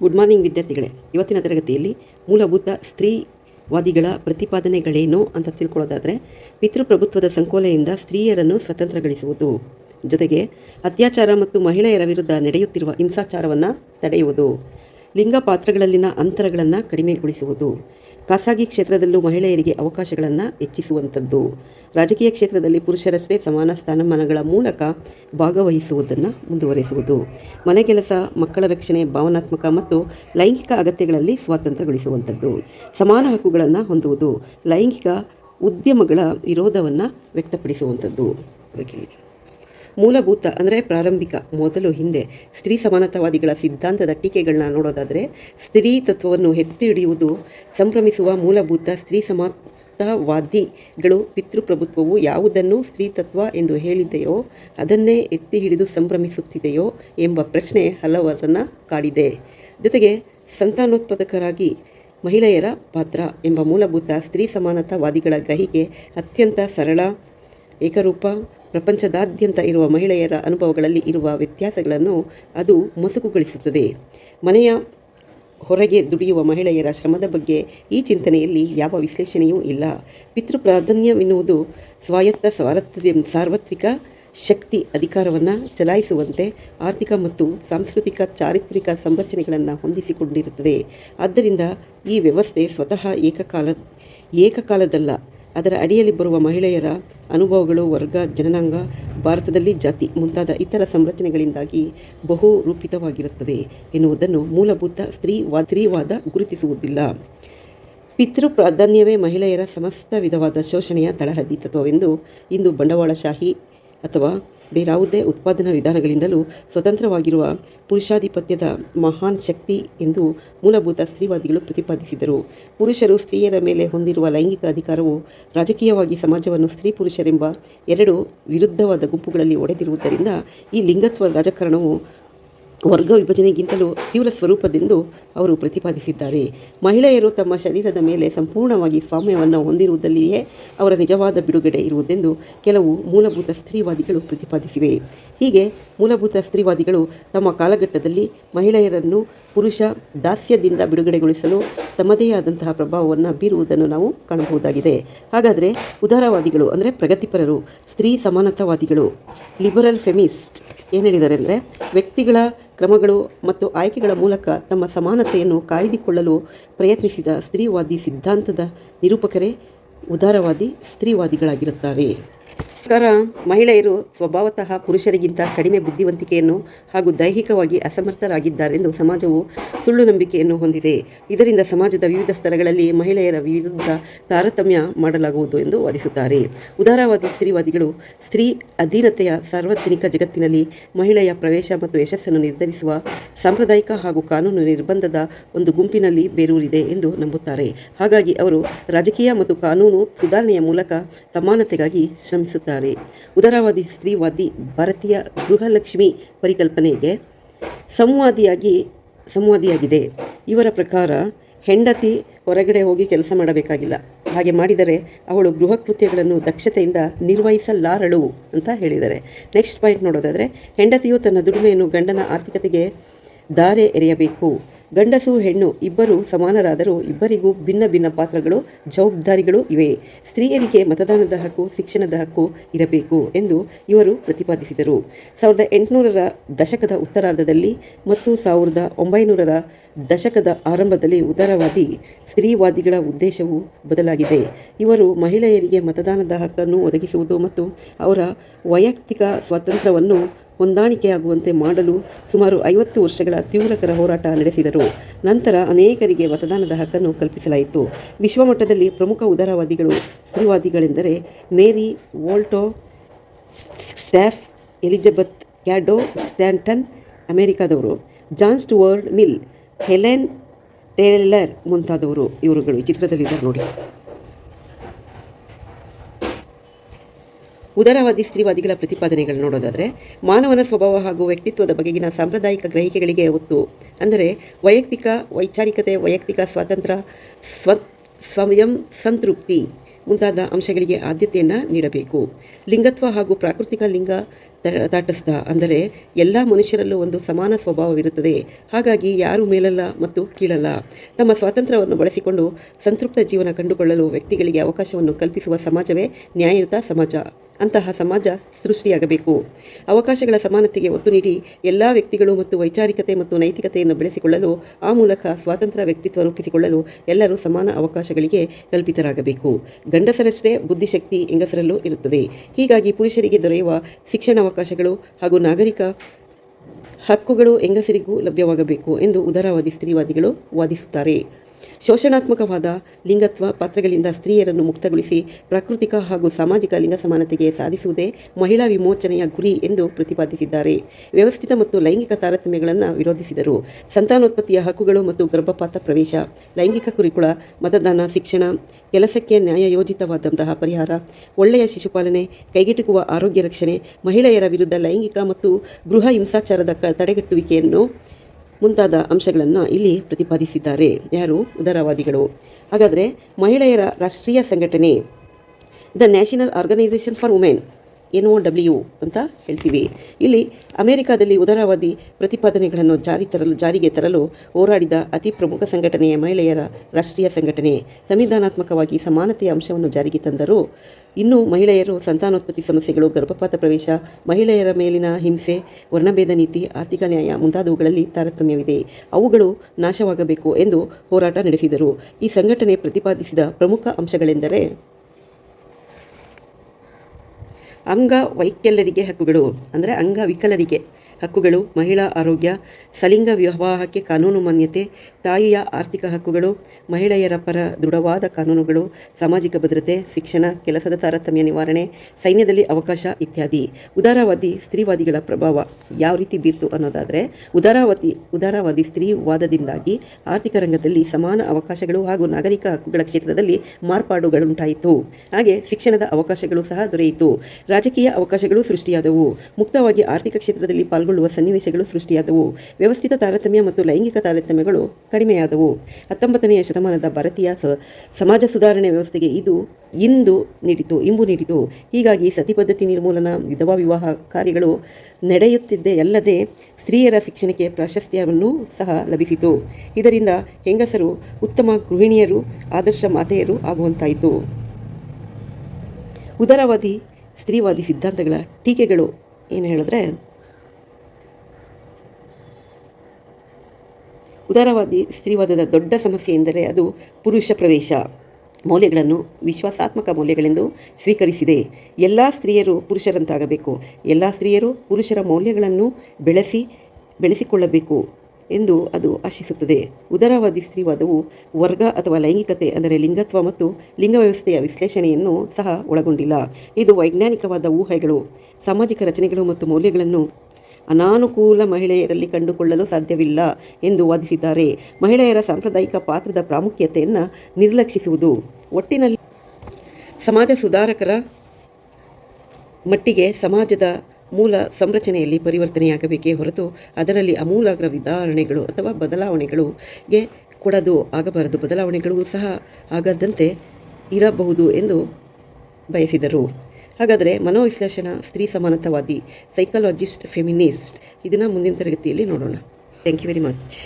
Good morning ವಿದ್ಯಾರ್ಥಿಗಳೇ. ಇವತ್ತಿನ ತರಗತಿಯಲ್ಲಿ ಮೂಲಭೂತ ಸ್ತ್ರೀವಾದಿಗಳ ಪ್ರತಿಪಾದನೆಗಳೇನು ಅಂತ ತಿಳ್ಕೊಳ್ಳೋದಾದರೆ, ಪಿತೃಪ್ರಭುತ್ವದ ಸಂಕೋಲೆಯಿಂದ ಸ್ತ್ರೀಯರನ್ನು ಸ್ವತಂತ್ರಗೊಳಿಸುವುದು, ಜೊತೆಗೆ ಅತ್ಯಾಚಾರ ಮತ್ತು ಮಹಿಳೆಯರ ವಿರುದ್ಧ ನಡೆಯುತ್ತಿರುವ ಹಿಂಸಾಚಾರವನ್ನು ತಡೆಯುವುದು, ಲಿಂಗ ಪಾತ್ರಗಳಲ್ಲಿನ ಅಂತರಗಳನ್ನು ಕಡಿಮೆಗೊಳಿಸುವುದು ಖಾಸಗಿ ಕ್ಷೇತ್ರದಲ್ಲೂ ಮಹಿಳೆಯರಿಗೆ ಅವಕಾಶಗಳನ್ನು ಹೆಚ್ಚಿಸುವಂಥದ್ದು. ರಾಜಕೀಯ ಕ್ಷೇತ್ರದಲ್ಲಿ ಪುರುಷರಷ್ಟೇ ಸಮಾನ ಸ್ಥಾನಮಾನಗಳ ಮೂಲಕ ಭಾಗವಹಿಸುವುದನ್ನು ಮುಂದುವರಿಸುವುದು. ಮನೆ ಕೆಲಸ, ಮಕ್ಕಳ ರಕ್ಷಣೆ, ಭಾವನಾತ್ಮಕ ಮತ್ತು ಲೈಂಗಿಕ ಅಗತ್ಯಗಳಲ್ಲಿ ಸ್ವಾತಂತ್ರ್ಯಗೊಳಿಸುವಂಥದ್ದು. ಸಮಾನ ಹಕ್ಕುಗಳನ್ನು ಹೊಂದುವುದು ಲೈಂಗಿಕ ಉದ್ಯಮಗಳ ವಿರೋಧವನ್ನು ವ್ಯಕ್ತಪಡಿಸುವಂಥದ್ದು. ಮೂಲಭೂತ, ಅಂದರೆ ಪ್ರಾರಂಭಿಕ, ಮೊದಲು ಹಿಂದೆ ಸ್ತ್ರೀ ಸಮಾನತಾವಾದಿಗಳ ಸಿದ್ಧಾಂತದ ಟೀಕೆಗಳನ್ನ ನೋಡೋದಾದರೆ, ಸ್ತ್ರೀ ತತ್ವವನ್ನು ಎತ್ತಿ ಹಿಡಿಯುವುದು, ಸಂಭ್ರಮಿಸುವ ಮೂಲಭೂತ ಸ್ತ್ರೀ ಸಮಾನತಾವಾದಿಗಳು ಪಿತೃಪ್ರಭುತ್ವವು ಯಾವುದನ್ನು ಸ್ತ್ರೀ ತತ್ವ ಎಂದು ಹೇಳಿದೆಯೋ, ಅದನ್ನೇ ಎತ್ತಿ ಹಿಡಿದು ಸಂಭ್ರಮಿಸುತ್ತಿದೆಯೋ ಎಂಬ ಪ್ರಶ್ನೆ ಹಲವರನ್ನು ಕಾಡಿದೆ. ಜೊತೆಗೆ ಸಂತಾನೋತ್ಪಾದಕರಾಗಿ ಮಹಿಳೆಯರ ಪಾತ್ರ ಎಂಬ ಮೂಲಭೂತ ಸ್ತ್ರೀ ಸಮಾನತಾವಾದಿಗಳ ಗ್ರಹಿಕೆ ಅತ್ಯಂತ ಸರಳ, ಏಕರೂಪ ಪ್ರಪಂಚದಾದ್ಯಂತ ಇರುವ ಮಹಿಳೆಯರ ಅನುಭವಗಳಲ್ಲಿ ಇರುವ ವ್ಯತ್ಯಾಸಗಳನ್ನು ಅದು ಮಸುಕುಗೊಳಿಸುತ್ತದೆ. ಮನೆಯ ಹೊರಗೆ ದುಡಿಯುವ ಮಹಿಳೆಯರ ಶ್ರಮದ ಬಗ್ಗೆ ಈ ಚಿಂತನೆಯಲ್ಲಿ ಯಾವ ವಿಶ್ಲೇಷಣೆಯೂ ಇಲ್ಲ. ಪಿತೃ ಪ್ರಾಧಾನ್ಯವೆನ್ನುವುದು ಸ್ವಾಯತ್ತ ಸ್ವಾರತ್ಯ ಸಾರ್ವತ್ರಿಕ ಶಕ್ತಿ ಅಧಿಕಾರವನ್ನು ಚಲಾಯಿಸುವಂತೆ ಆರ್ಥಿಕ ಮತ್ತು ಸಾಂಸ್ಕೃತಿಕ ಚಾರಿತ್ರಿಕ ಸಂರಚನೆಗಳನ್ನು ಹೊಂದಿಸಿಕೊಂಡಿರುತ್ತದೆ. ಆದ್ದರಿಂದ ಈ ವ್ಯವಸ್ಥೆ ಸ್ವತಃ ಏಕಕಾಲ, ಏಕಕಾಲದಲ್ಲ. ಅದರ ಅಡಿಯಲ್ಲಿ ಬರುವ ಮಹಿಳೆಯರ ಅನುಭವಗಳು, ವರ್ಗ ಜನನಾಂಗ ಭಾರತದಲ್ಲಿ ಜಾತಿ ಮುಂತಾದ ಇತರ ಸಂರಚನೆಗಳಿಂದಾಗಿ ಬಹು ರೂಪಿತವಾಗಿರುತ್ತದೆ ಎನ್ನುವುದನ್ನು ಮೂಲಭೂತ ಸ್ತ್ರೀವಾ ಸ್ತ್ರೀವಾದ ಗುರುತಿಸುವುದಿಲ್ಲ. ಪಿತೃ ಪ್ರಾಧಾನ್ಯವೇ ಮಹಿಳೆಯರ ಸಮಸ್ತ ವಿಧವಾದ ಶೋಷಣೆಯ ತಳಹದಿ ತತ್ವವೆಂದು ಇಂದು ಬಂಡವಾಳಶಾಹಿ ಅಥವಾ ಬೇರಾವುದೇ ಉತ್ಪಾದನಾ ವಿಧಾನಗಳಿಂದಲೂ ಸ್ವತಂತ್ರವಾಗಿರುವ ಪುರುಷಾಧಿಪತ್ಯದ ಮಹಾನ್ ಶಕ್ತಿ ಎಂದು ಮೂಲಭೂತ ಸ್ತ್ರೀವಾದಿಗಳು ಪ್ರತಿಪಾದಿಸಿದರು. ಪುರುಷರು ಸ್ತ್ರೀಯರ ಮೇಲೆ ಹೊಂದಿರುವ ಲೈಂಗಿಕ ಅಧಿಕಾರವು ರಾಜಕೀಯವಾಗಿ ಸಮಾಜವನ್ನು ಸ್ತ್ರೀ ಪುರುಷರೆಂಬ ಎರಡು ವಿರುದ್ಧವಾದ ಗುಂಪುಗಳಲ್ಲಿ ಒಡೆದಿರುವುದರಿಂದ ಈ ಲಿಂಗತ್ವ ರಾಜಕಾರಣವು ವರ್ಗ ವಿಭಜನೆಗಿಂತಲೂ ತೀವ್ರ ಸ್ವರೂಪದೆಂದು ಅವರು ಪ್ರತಿಪಾದಿಸಿದ್ದಾರೆ. ಮಹಿಳೆಯರು ತಮ್ಮ ಶರೀರದ ಮೇಲೆ ಸಂಪೂರ್ಣವಾಗಿ ಸ್ವಾಮ್ಯವನ್ನು ಹೊಂದಿರುವುದಲ್ಲಿಯೇ ಅವರ ನಿಜವಾದ ಬಿಡುಗಡೆ ಇರುವುದೆಂದು ಕೆಲವು ಮೂಲಭೂತ ಸ್ತ್ರೀವಾದಿಗಳು ಪ್ರತಿಪಾದಿಸಿವೆ. ಹೀಗೆ ಮೂಲಭೂತ ಸ್ತ್ರೀವಾದಿಗಳು ತಮ್ಮ ಕಾಲಘಟ್ಟದಲ್ಲಿ ಮಹಿಳೆಯರನ್ನು ಪುರುಷ ದಾಸ್ಯದಿಂದ ಬಿಡುಗಡೆಗೊಳಿಸಲು ತಮ್ಮದೇ ಆದಂತಹ ಪ್ರಭಾವವನ್ನು ಬೀರುವುದನ್ನು ನಾವು ಕಾಣಬಹುದಾಗಿದೆ. ಹಾಗಾದರೆ ಉದಾರವಾದಿಗಳು ಅಂದರೆ ಪ್ರಗತಿಪರರು, ಸ್ತ್ರೀ ಸಮಾನತಾವಾದಿಗಳು, ಲಿಬರಲ್ ಫೆಮಿಸ್ಟ್ ಏನು ಹೇಳಿದ್ದಾರೆ ಅಂದರೆ ವ್ಯಕ್ತಿಗಳ ಕ್ರಮಗಳು ಮತ್ತು ಆಯ್ಕೆಗಳ ಮೂಲಕ ತಮ್ಮ ಸಮಾನತೆಯನ್ನು ಕಾಯ್ದುಕೊಳ್ಳಲು ಪ್ರಯತ್ನಿಸಿದ ಸ್ತ್ರೀವಾದಿ ಸಿದ್ಧಾಂತದ ನಿರೂಪಕರೇ ಉದಾರವಾದಿ ಸ್ತ್ರೀವಾದಿಗಳಾಗಿರುತ್ತಾರೆ. ಪ್ರಕಾರ ಮಹಿಳೆಯರು ಸ್ವಭಾವತಃ ಪುರುಷರಿಗಿಂತ ಕಡಿಮೆ ಬುದ್ಧಿವಂತಿಕೆಯನ್ನು ಹಾಗೂ ದೈಹಿಕವಾಗಿ ಅಸಮರ್ಥರಾಗಿದ್ದಾರೆಂದು ಸಮಾಜವು ಸುಳ್ಳು ನಂಬಿಕೆಯನ್ನು ಹೊಂದಿದೆ. ಇದರಿಂದ ಸಮಾಜದ ವಿವಿಧ ಸ್ತರಗಳಲ್ಲಿ ಮಹಿಳೆಯರ ವಿರುದ್ಧ ತಾರತಮ್ಯ ಮಾಡಲಾಗುವುದು ಎಂದು ವಾದಿಸುತ್ತಾರೆ. ಉದಾರವಾದಿ ಸ್ತ್ರೀವಾದಿಗಳು, ಸ್ತ್ರೀ ಅಧೀನತೆಯ ಸಾರ್ವಜನಿಕ ಜಗತ್ತಿನಲ್ಲಿ ಮಹಿಳೆಯ ಪ್ರವೇಶ ಮತ್ತು ಯಶಸ್ಸನ್ನು ನಿರ್ಧರಿಸುವ ಸಾಂಪ್ರದಾಯಿಕ ಹಾಗೂ ಕಾನೂನು ನಿರ್ಬಂಧದ ಒಂದು ಗುಂಪಿನಲ್ಲಿ ಬೇರೂರಿದೆ ಎಂದು ನಂಬುತ್ತಾರೆ. ಹಾಗಾಗಿ ಅವರು ರಾಜಕೀಯ ಮತ್ತು ಕಾನೂನು ಸುಧಾರಣೆಯ ಮೂಲಕ ಸಮಾನತೆಗಾಗಿ ಶ್ರಮಿಸುತ್ತಾರೆ. ಉದಾರವಾದಿ ಸ್ತ್ರೀವಾದಿ ಭಾರತೀಯ ಗೃಹಲಕ್ಷ್ಮಿ ಪರಿಕಲ್ಪನೆಗೆ ಸಂವಾದಿಯಾಗಿ, ಸಂವಾದಿಯಾಗಿದೆ. ಇವರ ಪ್ರಕಾರ ಹೆಂಡತಿ ಹೊರಗಡೆ ಹೋಗಿ ಕೆಲಸ ಮಾಡಬೇಕಾಗಿಲ್ಲ. ಹಾಗೆ ಮಾಡಿದರೆ ಅವಳು ಗೃಹ ಕೃತ್ಯಗಳನ್ನು ದಕ್ಷತೆಯಿಂದ ನಿರ್ವಹಿಸಲಾರಳು ಅಂತ ಹೇಳಿದ್ದಾರೆ. ನೆಕ್ಸ್ಟ್ ಪಾಯಿಂಟ್ ನೋಡೋದಾದರೆ, ಹೆಂಡತಿಯು ತನ್ನ ದುಡಿಮೆಯನ್ನು ಗಂಡನ ಆರ್ಥಿಕತೆಗೆ ದಾರೆ ಎರೆಯಬೇಕು. ಗಂಡಸು, ಹೆಣ್ಣು ಇಬ್ಬರು ಸಮಾನರಾದರೂ ಇಬ್ಬರಿಗೂ ಭಿನ್ನ ಭಿನ್ನ ಪಾತ್ರಗಳು, ಜವಾಬ್ದಾರಿಗಳು ಇವೆ. ಸ್ತ್ರೀಯರಿಗೆ ಮತದಾನದ ಹಕ್ಕು, ಶಿಕ್ಷಣದ ಹಕ್ಕು ಇರಬೇಕು ಎಂದು ಇವರು ಪ್ರತಿಪಾದಿಸಿದರು. ಸಾವಿರದ ಎಂಟುನೂರರ ದಶಕದ ಉತ್ತರಾರ್ಧದಲ್ಲಿ ಮತ್ತು ಸಾವಿರದ ಒಂಬೈನೂರರ ದಶಕದ ಆರಂಭದಲ್ಲಿ ಉದಾರವಾದಿ, ಸ್ತ್ರೀವಾದಿಗಳ ಉದ್ದೇಶವು ಬದಲಾಗಿದೆ. ಇವರು ಮಹಿಳೆಯರಿಗೆ ಮತದಾನದ ಹಕ್ಕನ್ನು ಒದಗಿಸುವುದು ಮತ್ತು ಅವರ ವೈಯಕ್ತಿಕ ಸ್ವಾತಂತ್ರ್ಯವನ್ನು ಹೊಂದಾಣಿಕೆಯಾಗುವಂತೆ ಮಾಡಲು ಸುಮಾರು ಐವತ್ತು ವರ್ಷಗಳ ತೀವ್ರಕರ ಹೋರಾಟ ನಡೆಸಿದರು. ನಂತರ ಅನೇಕರಿಗೆ ಮತದಾನದ ಹಕ್ಕನ್ನು ಕಲ್ಪಿಸಲಾಯಿತು. ವಿಶ್ವಮಟ್ಟದಲ್ಲಿ ಪ್ರಮುಖ ಉದಾರವಾದಿಗಳು, ಸ್ತ್ರೀವಾದಿಗಳೆಂದರೆ ಮೇರಿ ವೋಲ್ಟೋ ಸ್ಟ್ಯಾಫ್ Elizabeth Cady Stanton ಅಮೆರಿಕಾದವರು, John Stuart Mill, Helen Taylor ಮುಂತಾದವರು. ಇವರುಗಳು ಈ ಚಿತ್ರದಲ್ಲಿದ್ದಾರೆ ನೋಡಿ. ಉದಾರವಾದಿ ಸ್ತ್ರೀವಾದಿಗಳ ಪ್ರತಿಪಾದನೆಗಳನ್ನು ನೋಡೋದಾದರೆ ಮಾನವನ ಸ್ವಭಾವ ಹಾಗೂ ವ್ಯಕ್ತಿತ್ವದ ಬಗೆಗಿನ ಸಾಂಪ್ರದಾಯಿಕ ಗ್ರಹಿಕೆಗಳಿಗೆ ಒತ್ತು. ಅಂದರೆ ವೈಯಕ್ತಿಕ, ವೈಚಾರಿಕತೆ, ವೈಯಕ್ತಿಕ ಸ್ವಾತಂತ್ರ್ಯ, ಸ್ವ, ಸ್ವಯಂ ಸಂತೃಪ್ತಿ ಮುಂತಾದ ಅಂಶಗಳಿಗೆ ಆದ್ಯತೆಯನ್ನು ನೀಡಬೇಕು. ಲಿಂಗತ್ವ ಹಾಗೂ ಪ್ರಾಕೃತಿಕ ಲಿಂಗ ತಟಸ್ಥ. ಅಂದರೆ ಎಲ್ಲ ಮನುಷ್ಯರಲ್ಲೂ ಒಂದು ಸಮಾನ ಸ್ವಭಾವವಿರುತ್ತದೆ. ಹಾಗಾಗಿ ಯಾರು ಮೇಲಲ್ಲ ಮತ್ತು ಕೀಳಲ್ಲ. ತಮ್ಮ ಸ್ವಾತಂತ್ರ್ಯವನ್ನು ಬಳಸಿಕೊಂಡು ಸಂತೃಪ್ತ ಜೀವನ ಕಂಡುಕೊಳ್ಳಲು ವ್ಯಕ್ತಿಗಳಿಗೆ ಅವಕಾಶವನ್ನು ಕಲ್ಪಿಸುವ ಸಮಾಜವೇ ನ್ಯಾಯಯುತ ಸಮಾಜ. ಅಂತಹ ಸಮಾಜ ಸೃಷ್ಟಿಯಾಗಬೇಕು. ಅವಕಾಶಗಳ ಸಮಾನತೆಗೆ ಒತ್ತು ನೀಡಿ ಎಲ್ಲ ವ್ಯಕ್ತಿಗಳು ಮತ್ತು ವೈಚಾರಿಕತೆ ಮತ್ತು ನೈತಿಕತೆಯನ್ನು ಬೆಳೆಸಿಕೊಳ್ಳಲು ಆ ಮೂಲಕ ಸ್ವಾತಂತ್ರ್ಯ ವ್ಯಕ್ತಿತ್ವ ರೂಪಿಸಿಕೊಳ್ಳಲು ಎಲ್ಲರೂ ಸಮಾನ ಅವಕಾಶಗಳಿಗೆ ಕಲ್ಪಿತರಾಗಬೇಕು. ಗಂಡಸರಷ್ಟೇ ಬುದ್ಧಿಶಕ್ತಿ ಹೆಂಗಸರಲ್ಲೂ ಇರುತ್ತದೆ. ಹೀಗಾಗಿ ಪುರುಷರಿಗೆ ದೊರೆಯುವ ಶಿಕ್ಷಣಾವಕಾಶಗಳು ಹಾಗೂ ನಾಗರಿಕ ಹಕ್ಕುಗಳು ಹೆಂಗಸರಿಗೂ ಲಭ್ಯವಾಗಬೇಕು ಎಂದು ಉದಾರವಾದಿ ಸ್ತ್ರೀವಾದಿಗಳು ವಾದಿಸುತ್ತಾರೆ. ಶೋಷಣಾತ್ಮಕವಾದ ಲಿಂಗತ್ವ ಪಾತ್ರಗಳಿಂದ ಸ್ತ್ರೀಯರನ್ನು ಮುಕ್ತಗೊಳಿಸಿ ಪ್ರಾಕೃತಿಕ ಹಾಗೂ ಸಾಮಾಜಿಕ ಲಿಂಗ ಸಮಾನತೆಗೆ ಸಾಧಿಸುವುದೇ ಮಹಿಳಾ ವಿಮೋಚನೆಯ ಗುರಿ ಎಂದು ಪ್ರತಿಪಾದಿಸಿದ್ದಾರೆ. ವ್ಯವಸ್ಥಿತ ಮತ್ತು ಲೈಂಗಿಕ ತಾರತಮ್ಯಗಳನ್ನು ವಿರೋಧಿಸಿದರು. ಸಂತಾನೋತ್ಪತ್ತಿಯ ಹಕ್ಕುಗಳು ಮತ್ತು ಗರ್ಭಪಾತ ಪ್ರವೇಶ, ಲೈಂಗಿಕ ಕುರಿಕುಳ, ಮತದಾನ, ಶಿಕ್ಷಣ, ಕೆಲಸಕ್ಕೆ ನ್ಯಾಯಯೋಜಿತವಾದಂತಹ ಪರಿಹಾರ, ಒಳ್ಳೆಯ ಶಿಶುಪಾಲನೆ ಕೈಗೆಟುಕುವ ಆರೋಗ್ಯ ರಕ್ಷಣೆ, ಮಹಿಳೆಯರ ವಿರುದ್ಧ ಲೈಂಗಿಕ ಮತ್ತು ಗೃಹ ಹಿಂಸಾಚಾರದ ತಡೆಗಟ್ಟುವಿಕೆಯನ್ನು ಮುಂತಾದ ಅಂಶಗಳನ್ನು ಇಲ್ಲಿ ಪ್ರತಿಪಾದಿಸಿದ್ದಾರೆ. ಯಾರು? ಉದಾರವಾದಿಗಳು. ಹಾಗಾದರೆ ಮಹಿಳೆಯರ ರಾಷ್ಟ್ರೀಯ ಸಂಘಟನೆ, the national organisation for women. N O W ಅಂತ ಹೇಳ್ತೀವಿ. ಇಲ್ಲಿ ಅಮೆರಿಕಾದಲ್ಲಿ ಉದಾರವಾದಿ ಪ್ರತಿಪಾದನೆಗಳನ್ನು ಜಾರಿ ತರಲು, ಜಾರಿಗೆ ತರಲು ಹೋರಾಡಿದ ಅತಿ ಪ್ರಮುಖ ಸಂಘಟನೆಯ ಮಹಿಳೆಯರ ರಾಷ್ಟ್ರೀಯ ಸಂಘಟನೆ. ಸಂವಿಧಾನಾತ್ಮಕವಾಗಿ ಸಮಾನತೆಯ ಅಂಶವನ್ನು ಜಾರಿಗೆ ತಂದರು ಇನ್ನೂ ಮಹಿಳೆಯರು ಸಂತಾನೋತ್ಪತ್ತಿ ಸಮಸ್ಯೆಗಳು, ಗರ್ಭಪಾತ ಪ್ರವೇಶ, ಮಹಿಳೆಯರ ಮೇಲಿನ ಹಿಂಸೆ, ವರ್ಣಭೇದ ನೀತಿ, ಆರ್ಥಿಕ ನ್ಯಾಯ ಮುಂತಾದವುಗಳಲ್ಲಿ ತಾರತಮ್ಯವಿದೆ. ಅವುಗಳು ನಾಶವಾಗಬೇಕು ಎಂದು ಹೋರಾಟ ನಡೆಸಿದರು. ಈ ಸಂಘಟನೆ ಪ್ರತಿಪಾದಿಸಿದ ಪ್ರಮುಖ ಅಂಶಗಳೆಂದರೆ ಅಂಗವೈಕಲ್ಯರಿಗೆ ಹಕ್ಕುಗಳು ಅಂದರೆ ಅಂಗವಿಕಲರಿಗೆ. ಹಕ್ಕುಗಳು, ಮಹಿಳಾ ಆರೋಗ್ಯ, ಸಲಿಂಗ ವಿವಾಹಕ್ಕೆ ಕಾನೂನು ಮಾನ್ಯತೆ, ತಾಯಿಯ ಆರ್ಥಿಕ ಹಕ್ಕುಗಳು, ಮಹಿಳೆಯರ ಪರ ದೃಢವಾದ ಕಾನೂನುಗಳು, ಸಾಮಾಜಿಕ ಭದ್ರತೆ, ಶಿಕ್ಷಣ, ಕೆಲಸದ ತಾರತಮ್ಯ ನಿವಾರಣೆ, ಸೈನ್ಯದಲ್ಲಿ ಅವಕಾಶ ಇತ್ಯಾದಿ. ಉದಾರವಾದಿ ಸ್ತ್ರೀವಾದಿಗಳ ಪ್ರಭಾವ ಯಾವ ರೀತಿ ಬೀರ್ತು ಅನ್ನೋದಾದರೆ, ಉದಾರವಾದಿ ಉದಾರವಾದಿ ಸ್ತ್ರೀವಾದದಿಂದಾಗಿ ಆರ್ಥಿಕ ರಂಗದಲ್ಲಿ ಸಮಾನ ಅವಕಾಶಗಳು ಹಾಗೂ ನಾಗರಿಕ ಹಕ್ಕುಗಳ ಕ್ಷೇತ್ರದಲ್ಲಿ ಮಾರ್ಪಾಡುಗಳುಂಟಾಯಿತು. ಹಾಗೆ ಶಿಕ್ಷಣದ ಅವಕಾಶಗಳು ಸಹ ದೊರೆಯಿತು. ರಾಜಕೀಯ ಅವಕಾಶಗಳು ಸೃಷ್ಟಿಯಾದವು. ಮುಕ್ತವಾಗಿ ಆರ್ಥಿಕ ಕ್ಷೇತ್ರದಲ್ಲಿ ಪಾಲ್ಗೊಳ್ಳುವ ಸನ್ನಿವೇಶಗಳು ಸೃಷ್ಟಿಯಾದವು. ವ್ಯವಸ್ಥಿತ ತಾರತಮ್ಯ ಮತ್ತು ಲೈಂಗಿಕ ತಾರತಮ್ಯಗಳು ಕಡಿಮೆಯಾದವು. ಹತ್ತೊಂಬತ್ತನೆಯ ಶತಮಾನದ ಭಾರತೀಯ ಸಮಾಜ ಸುಧಾರಣೆ ವ್ಯವಸ್ಥೆಗೆ ಇದು ಇಂದು ನೀಡಿತು, ಇಂಬು ನೀಡಿತು. ಹೀಗಾಗಿ ಸತಿ ಪದ್ಧತಿ ನಿರ್ಮೂಲನ ವಿಧವಾ ವಿವಾಹ ಕಾರ್ಯಗಳು ನಡೆಯುತ್ತಿದ್ದೇ ಅಲ್ಲದೆ ಸ್ತ್ರೀಯರ ಶಿಕ್ಷಣಕ್ಕೆ ಪ್ರಾಶಸ್ತ್ಯವನ್ನು ಸಹ ಲಭಿಸಿತು. ಇದರಿಂದ ಹೆಂಗಸರು, ಉತ್ತಮ ಗೃಹಿಣಿಯರು, ಆದರ್ಶ ಮಾತೆಯರು ಆಗುವಂತಾಯಿತು. ಉದಾರವಾದಿ, ಸ್ತ್ರೀವಾದಿ ಸಿದ್ಧಾಂತಗಳ ಟೀಕೆಗಳು ಏನು ಹೇಳಿದ್ರೆ ಉದಾರವಾದಿ ಸ್ತ್ರೀವಾದದ ದೊಡ್ಡ ಸಮಸ್ಯೆ ಎಂದರೆ ಅದು ಪುರುಷ ಪ್ರವೇಶ. ಮೌಲ್ಯಗಳನ್ನು ವಿಶ್ವಾಸಾತ್ಮಕ ಮೌಲ್ಯಗಳೆಂದು ಸ್ವೀಕರಿಸಿದೆ. ಎಲ್ಲ ಸ್ತ್ರೀಯರು ಪುರುಷರಂತಾಗಬೇಕು. ಎಲ್ಲ ಸ್ತ್ರೀಯರು ಪುರುಷರ ಮೌಲ್ಯಗಳನ್ನು ಬೆಳೆಸಿ, ಬೆಳೆಸಿಕೊಳ್ಳಬೇಕು ಎಂದು ಅದು ಆಶಿಸುತ್ತದೆ. ಉದಾರವಾದಿ ಸ್ತ್ರೀವಾದವು ವರ್ಗ ಅಥವಾ ಲೈಂಗಿಕತೆ ಅಂದರೆ ಲಿಂಗತ್ವ ಮತ್ತು ಲಿಂಗ ವ್ಯವಸ್ಥೆಯ ವಿಶ್ಲೇಷಣೆಯನ್ನು ಸಹ ಒಳಗೊಂಡಿಲ್ಲ. ಇದು ವೈಜ್ಞಾನಿಕವಾದ ಊಹೆಗಳು. ಸಾಮಾಜಿಕ ರಚನೆಗಳು ಮತ್ತು ಮೌಲ್ಯಗಳನ್ನು ಅನಾನುಕೂಲ ಮಹಿಳೆಯರಲ್ಲಿ ಕಂಡುಕೊಳ್ಳಲು ಸಾಧ್ಯವಿಲ್ಲ ಎಂದು ವಾದಿಸಿದ್ದಾರೆ. ಮಹಿಳೆಯರ ಸಾಂಪ್ರದಾಯಿಕ ಪಾತ್ರದ ಪ್ರಾಮುಖ್ಯತೆಯನ್ನು ನಿರ್ಲಕ್ಷಿಸುವುದು ಒಟ್ಟಿನಲ್ಲಿ ಸಮಾಜ ಸುಧಾರಕರ ಮಟ್ಟಿಗೆ ಸಮಾಜದ ಮೂಲ ಸಂರಚನೆಯಲ್ಲಿ ಪರಿವರ್ತನೆಯಾಗಬೇಕೇ ಹೊರತು ಅದರಲ್ಲಿ ಅಮೂಲಾಗ್ರ ವಿಧಾರಣೆಗಳು ಅಥವಾ ಬದಲಾವಣೆಗಳಿಗೆ ಕೊಡದು ಆಗಬಾರದು. ಬದಲಾವಣೆಗಳು ಸಹ ಆಗದಂತೆ ಇರಬಹುದು ಎಂದು ಬಯಸಿದರು. ಹಾಗಾದರೆ ಮನೋವಿಶ್ಲೇಷಣ ಸ್ತ್ರೀ ಸಮಾನತಾವಾದಿ ಸೈಕಾಲಜಿಸ್ಟ್ ಫೆಮಿನಿಸ್ಟ್ ಇದನ್ನು ಮುಂದಿನ ತರಗತಿಯಲ್ಲಿ ನೋಡೋಣ. Thank you very much